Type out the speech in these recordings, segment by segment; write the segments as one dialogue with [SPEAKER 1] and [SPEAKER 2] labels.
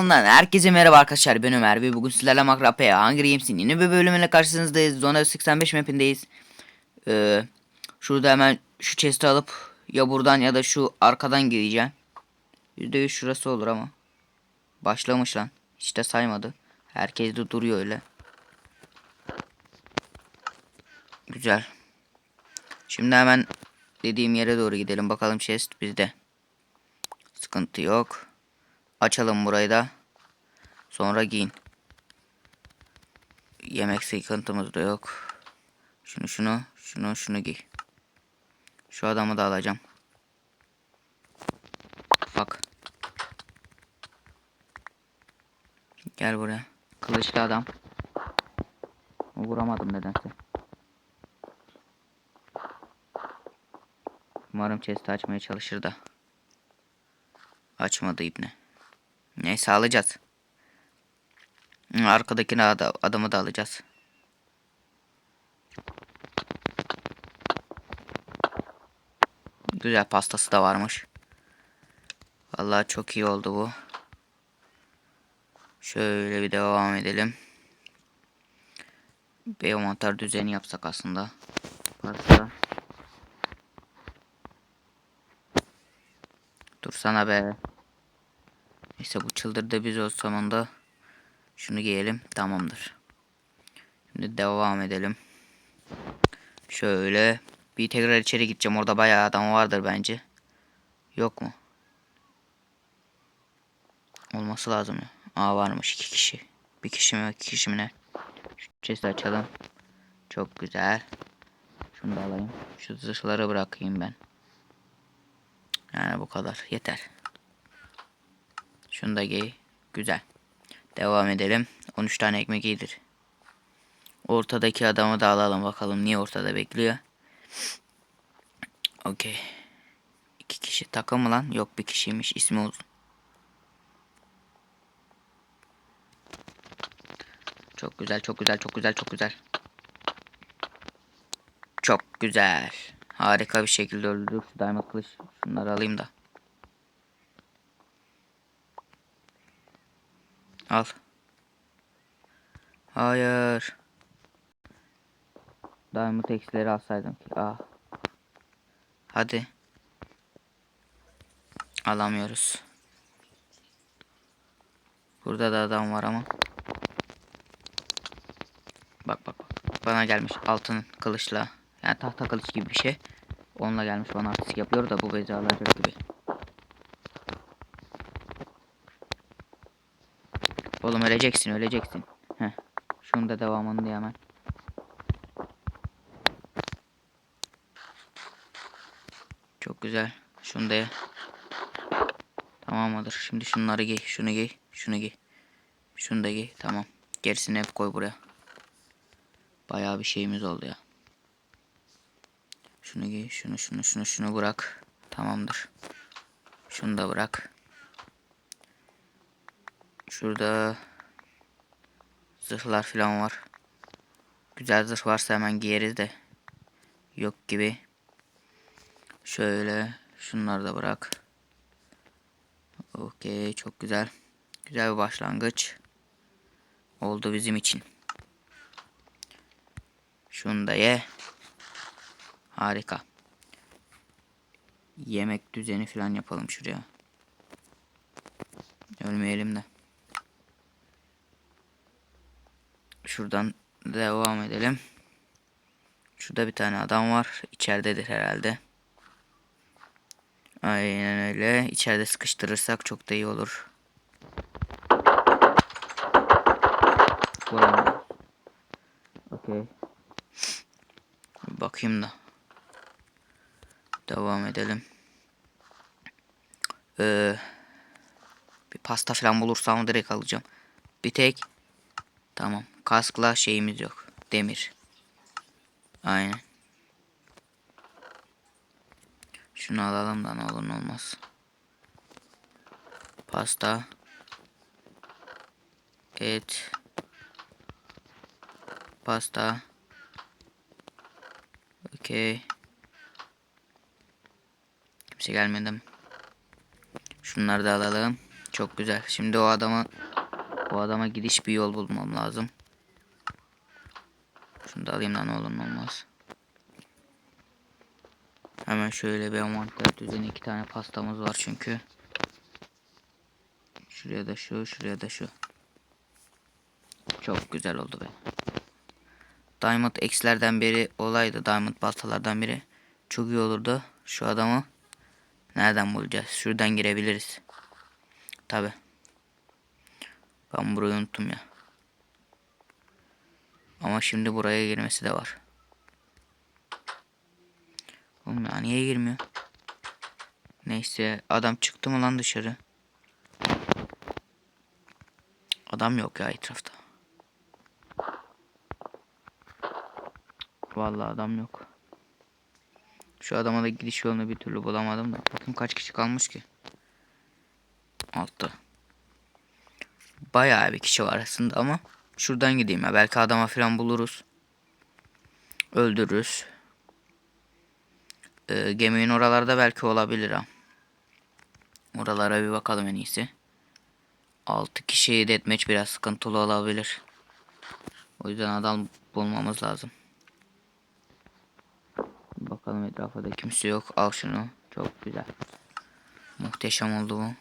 [SPEAKER 1] Kanalından herkese merhaba arkadaşlar ben Ömer ve bugün sizlerle Minecraft Hunger Games'in yeni bir bölümüyle karşınızdayız. Zona 85 mapindeyiz. Ee, şurada hemen şu chest'i alıp ya buradan ya da şu arkadan gireceğim. %100 şurası olur ama. Başlamış lan. Hiç de saymadı. Herkes de duruyor öyle. Güzel. Şimdi hemen dediğim yere doğru gidelim. Bakalım chest bizde. Sıkıntı yok. Açalım burayı da. Sonra giyin. Yemek sıkıntımız da yok. Şunu şunu şunu şunu giy. Şu adamı da alacağım. Bak. Gel buraya. Kılıçlı adam. Vuramadım nedense. Umarım chest'i açmaya çalışır da. Açmadı ibne. Neyse alacağız. Arkadakini ada- adamı da alacağız. Güzel pastası da varmış. Vallahi çok iyi oldu bu. Şöyle bir devam edelim. Bir mantar düzeni yapsak aslında. Pasta. Dursana be. Neyse bu çıldırdı biz o sonunda. Şunu giyelim. Tamamdır. Şimdi devam edelim. Şöyle. Bir tekrar içeri gideceğim. Orada bayağı adam vardır bence. Yok mu? Olması lazım ya. Aa varmış iki kişi. Bir kişi mi iki kişi mi ne? Şu açalım. Çok güzel. Şunu da alayım. Şu zırhları bırakayım ben. Yani bu kadar. Yeter. Şunu giy. Güzel. Devam edelim. 13 tane ekmek iyidir. Ortadaki adamı da alalım bakalım. Niye ortada bekliyor? Okey. İki kişi takım lan? Yok bir kişiymiş. İsmi uzun. Çok güzel, çok güzel, çok güzel, çok güzel. Çok güzel. Harika bir şekilde öldürdük. Diamond kılıç. Şunları alayım da. Al. Hayır. Diamond eksileri alsaydım ki. Ah. Hadi. Alamıyoruz. Burada da adam var ama. Bak bak bak. Bana gelmiş altın kılıçla. Yani tahta kılıç gibi bir şey. Onunla gelmiş bana artistik yapıyor da bu bezi alacak gibi. Oğlum öleceksin öleceksin. Heh. Şunu da devamını diye hemen. Çok güzel. Şunu da ye. Tamam mıdır? Şimdi şunları giy. Şunu giy. Şunu giy. Şunu da giy. Tamam. Gerisini hep koy buraya. Bayağı bir şeyimiz oldu ya. Şunu giy. Şunu şunu şunu şunu bırak. Tamamdır. Şunu da bırak. Şurada zırhlar falan var. Güzel zırh varsa hemen giyeriz de. Yok gibi. Şöyle şunları da bırak. Okey çok güzel. Güzel bir başlangıç. Oldu bizim için. Şunu da ye. Harika. Yemek düzeni falan yapalım şuraya. Ölmeyelim de. Şuradan devam edelim. Şurada bir tane adam var. İçeridedir herhalde. Aynen öyle. İçeride sıkıştırırsak çok da iyi olur. Vuramıyoruz. Okey. Bakayım da. Devam edelim. Ee, bir pasta falan bulursam direkt alacağım. Bir tek Tamam. Kaskla şeyimiz yok. Demir. Aynen. Şunu alalım da ne olur ne olmaz. Pasta. Et. Pasta. Okey. Kimse gelmedi mi? Şunları da alalım. çok güzel. Şimdi o adama o adama gidiş bir yol bulmam lazım. Şunu da alayım lan ne olmaz. Hemen şöyle bir envanter düzeni iki tane pastamız var çünkü. Şuraya da şu, şuraya da şu. Çok güzel oldu be. Diamond X'lerden biri olaydı. Diamond baltalardan biri. Çok iyi olurdu. Şu adamı nereden bulacağız? Şuradan girebiliriz. Tabi. Ben burayı unuttum ya. Ama şimdi buraya girmesi de var. Oğlum ya niye girmiyor? Neyse adam çıktı mı lan dışarı? Adam yok ya etrafta. Vallahi adam yok. Şu adama da gidiş yolunu bir türlü bulamadım da. Bakın kaç kişi kalmış ki. Altta. Bayağı bir kişi var aslında ama şuradan gideyim ya. Belki adama falan buluruz. Öldürürüz. Ee, geminin oralarda belki olabilir ha. Oralara bir bakalım en iyisi. 6 kişi deathmatch biraz sıkıntılı olabilir. O yüzden adam bulmamız lazım. Bakalım etrafta da kimse yok. Al şunu. Çok güzel. Muhteşem oldu bu.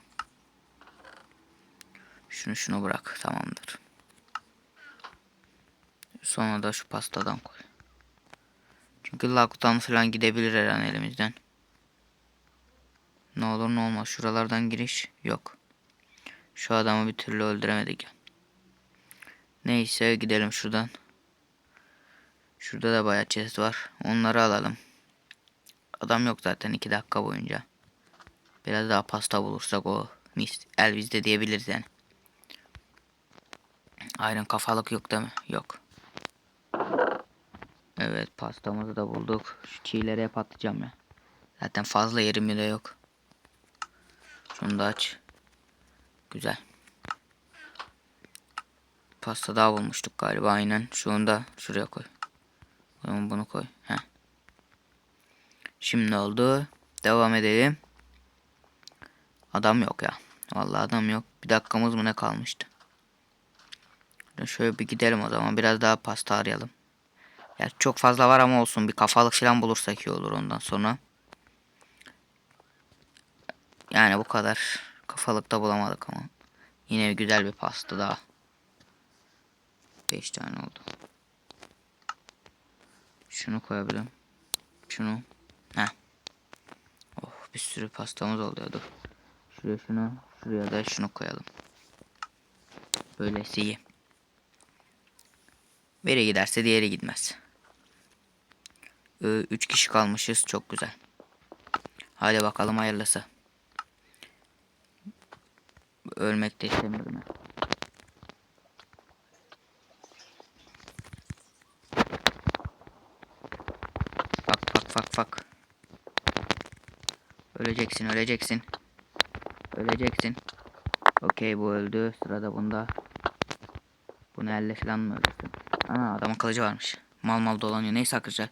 [SPEAKER 1] Şunu şunu bırak. Tamamdır. Sonra da şu pastadan koy. Çünkü lockdown falan gidebilir her an elimizden. Ne olur ne olmaz. Şuralardan giriş yok. Şu adamı bir türlü öldüremedik. Neyse gidelim şuradan. Şurada da bayağı chest var. Onları alalım. Adam yok zaten 2 dakika boyunca. Biraz daha pasta bulursak o mis el bizde diyebiliriz yani. Aynen kafalık yok değil mi? Yok. Evet pastamızı da bulduk. Şu çiğlere hep atacağım ya. Zaten fazla yerim bile yok. Şunu da aç. Güzel. Pasta daha bulmuştuk galiba aynen. Şunu da şuraya koy. Bunu, bunu koy. Heh. Şimdi oldu. Devam edelim. Adam yok ya. Vallahi adam yok. Bir dakikamız mı ne kalmıştı? Şöyle bir gidelim o zaman. Biraz daha pasta arayalım. Ya çok fazla var ama olsun. Bir kafalık falan bulursak iyi olur ondan sonra. Yani bu kadar. Kafalıkta bulamadık ama. Yine güzel bir pasta daha. 5 tane oldu. Şunu koyabilirim. Şunu. Heh. Oh bir sürü pastamız oldu ya dur. Şuraya şunu. Şuraya da şunu koyalım. Böylesi iyi. Biri giderse diğeri gitmez. 3 kişi kalmışız. Çok güzel. Hadi bakalım hayırlısı. Ölmek de istemiyorum. Fak fak fak fak. Öleceksin öleceksin. Öleceksin. Okey bu öldü. Sırada bunda. Bunu elle falan mı öldürsün? Ana adamın kılıcı varmış. Mal mal dolanıyor. Neyse arkadaşlar.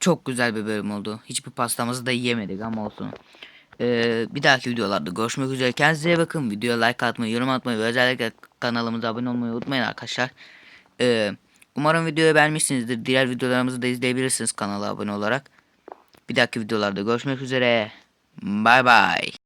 [SPEAKER 1] Çok güzel bir bölüm oldu. Hiçbir pastamızı da yiyemedik ama olsun. Ee, bir dahaki videolarda görüşmek üzere. Kendinize bakın. Videoya like atmayı, yorum atmayı ve özellikle kanalımıza abone olmayı unutmayın arkadaşlar. Ee, umarım videoyu beğenmişsinizdir. Diğer videolarımızı da izleyebilirsiniz kanala abone olarak. Bir dahaki videolarda görüşmek üzere. Bay bay.